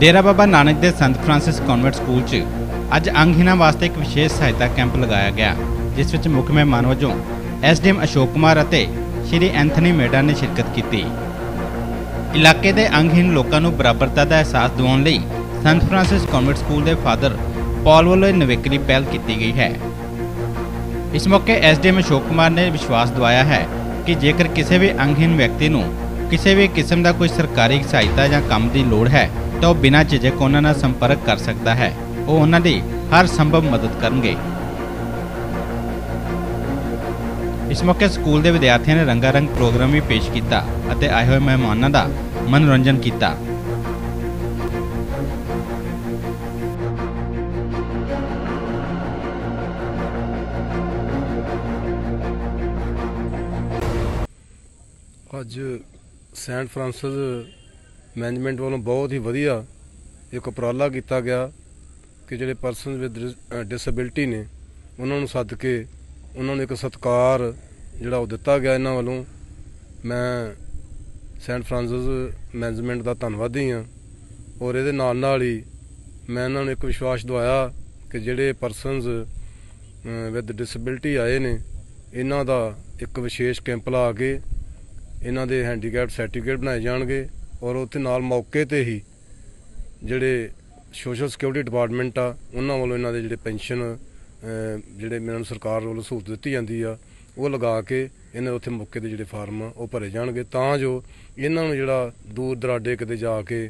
ਡੇਰਾ ਬਾਬਾ ਨਾਨਕ ਦੇ ਸੰਤ Francis convent school 'ਚ ਅੱਜ ਅੰਗਹੀਣਾਂ ਵਾਸਤੇ ਇੱਕ ਵਿਸ਼ੇਸ਼ ਸਹਾਇਤਾ ਕੈਂਪ ਲਗਾਇਆ ਗਿਆ, ਜਿਸ ਵਿੱਚ ਮੁੱਖ ਮਹਿਮਾਨ ਵਜੋਂ ਐਸਡੀਐਮ ਅਸ਼ੋਕ ਕੁਮਾਰ ਅਤੇ ਸ਼੍ਰੀ ਐਂਥਨੀ ਮੇਡਾ ਨੇ ਸ਼ਿਰਕਤ ਕੀਤੀ। ਇਲਾਕੇ ਦੇ ਅੰਗਹੀਣ ਲੋਕਾਂ ਨੂੰ ਬਰਾਬਰਤਾ ਦਾ ਅਹਿਸਾਸ ਦਿਵਾਉਣ ਲਈ ਸੰਤ ਫਰਾਂਸਿਸ ਕਨਵੈਂਟ ਸਕੂਲ ਦੇ ਫਾਦਰ ਪਾਲ ਵੱਲੋਂ ਇਹ ਪਹਿਲ ਕੀਤੀ ਗਈ ਹੈ। ਇਸ ਮੌਕੇ ਐਸਡੀਐਮ ਅਸ਼ੋਕ ਕੁਮਾਰ ਨੇ ਵਿਸ਼ਵਾਸ ਦਿਵਾਇਆ ਹੈ ਕਿ ਜੇਕਰ ਕਿਸੇ ਵੀ ਅੰਗਹੀਣ ਵਿਅਕਤੀ ਨੂੰ ਕਿਸੇ ਵੀ ਕਿਸਮ ਦਾ ਕੋਈ ਸਰਕਾਰੀ ਸਹਾਇਤਾ ਜਾਂ ਕੰਮ ਦੀ ਲੋੜ ਹੈ ਤਾਂ ਉਹ ਬਿਨਾਂ ਝਿਜਕ ਉਹਨਾਂ ਨਾਲ ਸੰਪਰਕ ਕਰ ਸਕਦਾ ਹੈ। ਉਹ ਉਹਨਾਂ ਦੀ ਹਰ ਸੰਭਵ ਮਦਦ ਕਰਨਗੇ। ਇਸ ਮੌਕੇ ਸਕੂਲ ਦੇ ਵਿਦਿਆਰਥੀਆਂ ਨੇ ਰੰਗਾਰੰਗ ਪ੍ਰੋਗਰਾਮ ਵੀ ਪੇਸ਼ ਕੀਤਾ ਅਤੇ ਆਏ ਹੋਏ ਮਹਿਮਾਨਾਂ ਦਾ ਮਨੋਰੰਜਨ ਕੀਤਾ। ਅੱਜ ਸੈਂਟ ਫਰਾਂਸਿਸ ਮੈਨੇਜਮੈਂਟ ਵੱਲੋਂ ਬਹੁਤ ਹੀ ਵਧੀਆ ਇੱਕ ਉਪਰਾਲਾ ਕੀਤਾ ਗਿਆ ਕਿ ਜਿਹੜੇ ਪਰਸਨ ਵਿਦ ਡਿਸੇਬਿਲਟੀ ਨੇ, ਉਹਨਾਂ ਨੂੰ ਸੱਦ ਕੇ ਉਹਨਾਂ ਨੂੰ ਇੱਕ ਸਤਿਕਾਰ ਜਿਹੜਾ ਉਹ ਦਿੱਤਾ ਗਿਆ ਇਹਨਾਂ ਵੱਲੋਂ। ਮੈਂ ਸੈਂਟ ਫਰਾਂਸਿਸ ਮੈਨੇਜਮੈਂਟ ਦਾ ਧੰਨਵਾਦੀ ਹਾਂ ਔਰ ਇਹਦੇ ਨਾਲ ਨਾਲ ਹੀ ਮੈਂ ਇਹਨਾਂ ਨੂੰ ਇੱਕ ਵਿਸ਼ਵਾਸ ਦਵਾਇਆ ਕਿ ਜਿਹੜੇ ਪਰਸਨਸ ਵਿਦ ਡਿਸੇਬਿਲਟੀ ਆਏ ਨੇ, ਇਹਨਾਂ ਦਾ ਇੱਕ ਵਿਸ਼ੇਸ਼ ਕੈਂਪ ਲਾ ਕੇ ਇਹਨਾਂ ਦੇ ਹੈਂਡੀਕੈਪ ਸਰਟੀਫਿਕੇਟ ਬਣਾਏ ਜਾਣਗੇ ਔਰ ਉੱਥੇ ਨਾਲ ਮੌਕੇ ਤੇ ਹੀ ਜਿਹੜੇ ਸੋਸ਼ਲ ਸਿਕਿਉਰਿਟੀ ਡਿਪਾਰਟਮੈਂਟ ਆ, ਉਹਨਾਂ ਵੱਲੋਂ ਇਹਨਾਂ ਦੇ ਜਿਹੜੇ ਪੈਨਸ਼ਨ ਜਿਹੜੇ ਮੈਨੂੰ ਸਰਕਾਰ ਵੱਲੋਂ ਸਹੂਲਤ ਦਿੱਤੀ ਜਾਂਦੀ ਆ, ਉਹ ਲਗਾ ਕੇ ਇਹਨਾਂ ਉੱਥੇ ਮੌਕੇ ਤੇ ਜਿਹੜੇ ਫਾਰਮ ਆ, ਉਹ ਭਰੇ ਜਾਣਗੇ। ਤਾਂ ਜੋ ਇਹਨਾਂ ਨੂੰ ਜਿਹੜਾ ਦੂਰ ਦਰਾਡੇ ਕਿਤੇ ਜਾ ਕੇ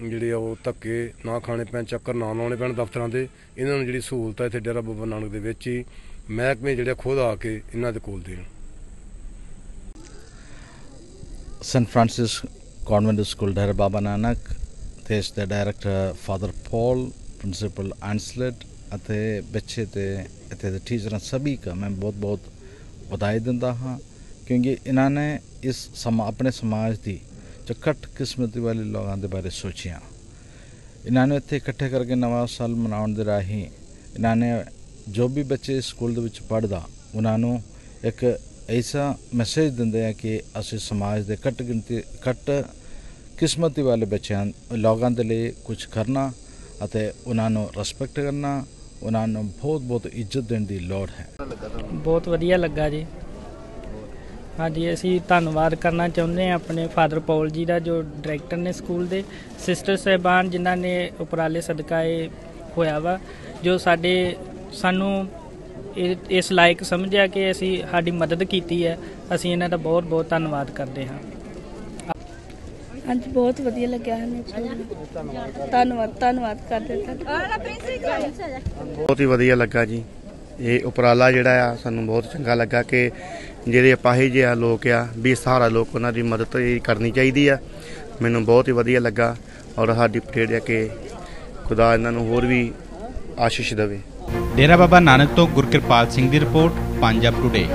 ਜਿਹੜੇ ਆ ਉਹ ਧੱਕੇ ਨਾ ਖਾਣੇ ਪੈਣ, ਚੱਕਰ ਨਾ ਲਾਉਣੇ ਪੈਣ ਦਫ਼ਤਰਾਂ ਦੇ, ਇਹਨਾਂ ਨੂੰ ਜਿਹੜੀ ਸਹੂਲਤ ਹੈ ਇੱਥੇ ਡੇਰਾ ਬਾਬਾ ਨਾਨਕ ਦੇ ਵਿੱਚ ਹੀ ਮਹਿਕਮੇ ਜਿਹੜੇ ਖੁਦ ਆ ਕੇ ਇਹਨਾਂ ਦੇ ਕੋਲ ਦੇਣ। St. Francis Convent School, Dehra Baba Nanak, ਤੇ ਇਸ ਦੇ ਡਾਇਰੈਕਟਰ ਫਾਦਰ ਪੌਲ ਪ੍ਰਿੰਸੀਪਲ ਐਂਸਲਟ ਅਤੇ ਬੱਚੇ ਤੇ ਇੱਥੇ ਦੇ ਟੀਚਰਾਂ ਸਭੀ ਦਾ ਮੈਂ ਬਹੁਤ ਬਹੁਤ ਵਧਾਈ ਦਿੰਦਾ ਹਾਂ ਕਿਉਂਕਿ ਇਹਨਾਂ ਨੇ ਇਸ ਸਮਾ ਆਪਣੇ ਸਮਾਜ ਦੀ ਜੋ ਘੱਟ ਕਿਸਮਤੀ ਵਾਲੇ ਲੋਕਾਂ ਦੇ ਬਾਰੇ ਸੋਚਿਆ ਇਹਨਾਂ ਨੂੰ ਇੱਥੇ ਇਕੱਠੇ ਕਰਕੇ ਨਵਾਂ ਸਾਲ ਮਨਾਉਣ ਦੇ ਰਾਹੀਂ ਇਹਨਾਂ ਨੇ ਜੋ ਵੀ ਬੱਚੇ ਸਕੂਲ ਦੇ ਵਿੱਚ ਪੜ੍ਹਦਾ ਉਹਨਾਂ ਨੂੰ ਇੱਕ ਐਸਾ ਮੈਸੇਜ ਦਿੰਦੇ ਆ ਕਿ ਅਸੀਂ ਸਮਾਜ ਦੇ ਘੱਟ ਗਿਣਤੀ ਘੱਟ ਕਿਸਮਤੀ ਵਾਲੇ ਬੱਚਿਆਂ ਲੋਕਾਂ ਦੇ ਲਈ ਕੁਝ ਕਰਨਾ ਅਤੇ ਉਹਨਾਂ ਨੂੰ ਰਿਸਪੈਕਟ ਕਰਨਾ ਉਹਨਾਂ ਨੂੰ ਬਹੁਤ ਬਹੁਤ ਇੱਜ਼ਤ ਦੇਣ ਦੀ ਲੋੜ ਹੈ ਬਹੁਤ ਵਧੀਆ ਲੱਗਾ ਜੀ ਹਾਂਜੀ ਅਸੀਂ ਧੰਨਵਾਦ ਕਰਨਾ ਚਾਹੁੰਦੇ ਹਾਂ ਆਪਣੇ ਫਾਦਰ ਪੌਲ ਜੀ ਦਾ ਜੋ ਡਾਇਰੈਕਟਰ ਨੇ ਸਕੂਲ ਦੇ ਸਿਸਟਰ ਸਹਿਬਾਨ ਜਿਨ੍ਹਾਂ ਨੇ ਉਪਰਾਲੇ ਸਦਕਾ ਇਹ ਹੋਇਆ ਵਾ ਜੋ ਸਾਡੇ ਸਾਨੂੰ ਇਸ ਲਾਇਕ ਸਮਝਿਆ ਕਿ ਅਸੀਂ ਸਾਡੀ ਮਦਦ ਕੀਤੀ ਹੈ ਅਸੀਂ ਇਹਨਾਂ ਦਾ ਬਹੁਤ ਬਹੁਤ ਧੰਨਵਾਦ ਕਰਦੇ ਹਾਂ। ਹਾਂਜੀ ਬਹੁਤ ਵਧੀਆ ਲੱਗਿਆ ਸਾਨੂੰ। ਧੰਨਵਾਦ ਧੰਨਵਾਦ ਕਰਦੇ ਤੁਹਾਡਾ। ਬਹੁਤ ਹੀ ਵਧੀਆ ਲੱਗਾ ਜੀ। ਇਹ ਉਪਰਾਲਾ ਜਿਹੜਾ ਆ ਸਾਨੂੰ ਬਹੁਤ ਚੰਗਾ ਲੱਗਾ ਕਿ ਜਿਹੜੇ ਅਪਾਹੇ ਜਿਹੇ ਆ ਲੋਕ ਆ ਵੀ ਸਹਾਰਾ ਲੋਕ ਉਹਨਾਂ ਦੀ ਮਦਦ ਇਹ ਕਰਨੀ ਚਾਹੀਦੀ ਆ। ਮੈਨੂੰ ਬਹੁਤ ਹੀ ਵਧੀਆ ਲੱਗਾ ਔਰ ਸਾਡੀ ਪਰੇਡ ਆ ਕਿ ਖੁਦਾ ਇਹਨਾਂ ਨੂੰ ਹੋਰ ਵੀ ਆਸ਼ੀਸ਼ ਦੇਵੇ। ਡੇਰਾ ਬਾਬਾ ਨਾਨਕ ਤੋਂ ਗੁਰਕਿਰਪਾਲ ਸਿੰਘ ਦੀ ਰਿਪੋਰਟ ਪੰਜਾਬ ਟੁਡੇ